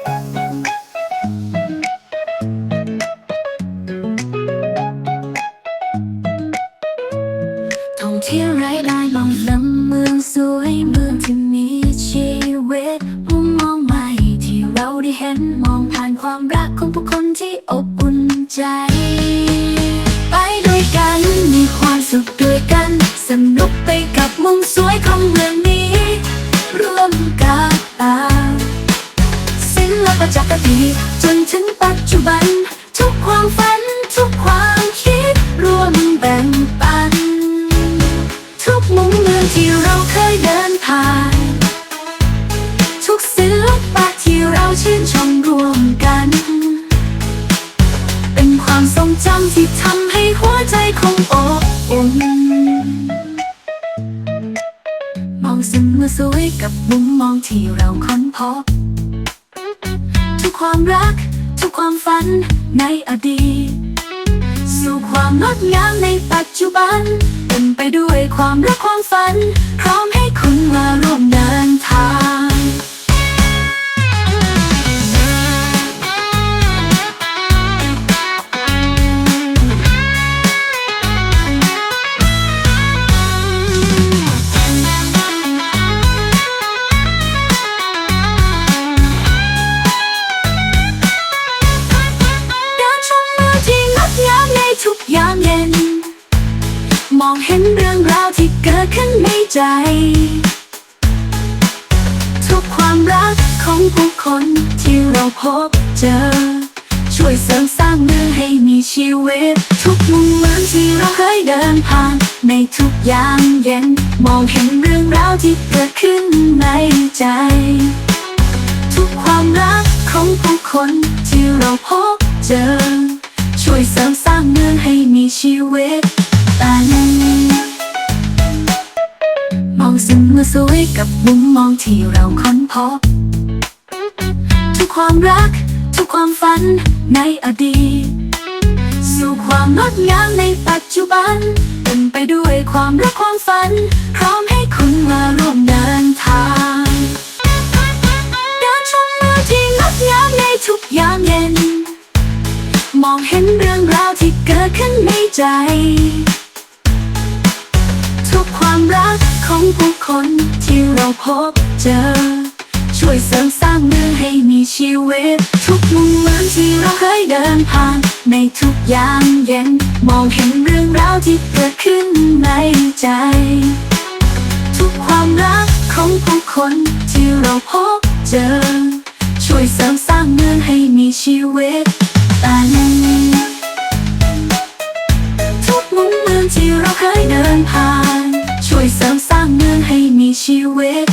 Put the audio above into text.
ท่องเที่ยวไร้ได้ลองนำเมืองสวยเมืองที่มีชีวิตมุมมองใหม่ที่เราได้เห็นมองผ่านความรักของผู้คนที่อบอุ่นใจ ไปด้วยกันมีความสุขด้วยกัน สนุกไปกับมุมส ลปะจากอดีจนถึงปัจจุบัน ทุกความฝัน ทุกความคิดร่วมแบ่งปัน ทุกมุมเมืองที่เราเคยเดินผ่าน ทุกศิลปะที่เราชื่นชมร่วมกัน เป็นความทรงจำที่ทำให้หัวใจคงอบอุ่นมองสิ่งเมื่อสวยกับมุมมองที่เราค้นพบ ความรัก ทุกความฝันในอดีต สู่ความงดงามในปัจจุบันเต็มไปด้วยความรักความฝัน พร้อมให้คุณมาร่ว มองเห็นเรื่องราวที่เกิดขึ้นในใจ ทุกความรักของผู้คนที่เราพบเจอ ช่วยเสริมสร้างเมืองให้มีชีวิต ทุกมุมเมืองที่เราเคยเดินผ่าน ในทุกยามเย็น มองเห็นเรื่องราวที่เกิดขึ้นในใจ ทุกความรักของผู้คนที่เราพบเจอ ช่วยเสริมสร้างเมืองให้มีชีวิตตั นมองสิ่งเมื่อสวยกับมุมมองที่เราค้นพบ ทุกความรัก ทุกความฝันในอดีต สู่ความงดงามในปัจจุบันเต็มไปด้วยความรักความฝัน พร้อมให้คุณมาร่วมเดินทางเดินชมเมืองที่งดงามในทุกยามเย็น มองเห็นเรื่องราวที่เกิดขึ้นในใจ ของผู้คนที่เราพบเจอ ช่วยเสริมสร้างเมืองให้มีชีวิต ทุกมุมเมืองที่เราเคยเดินผ่าน ในทุกอย่างเย็น มองเห็นเรื่องราวที่เกิดขึ้นในใจ ทุกความรักของผู้คนที่เราพบเจอ ช่วยเสริมสร้างเมืองให้มีชีวิตตาแนทุกมุมเมืองที่เราเคยเดินผ่าน You with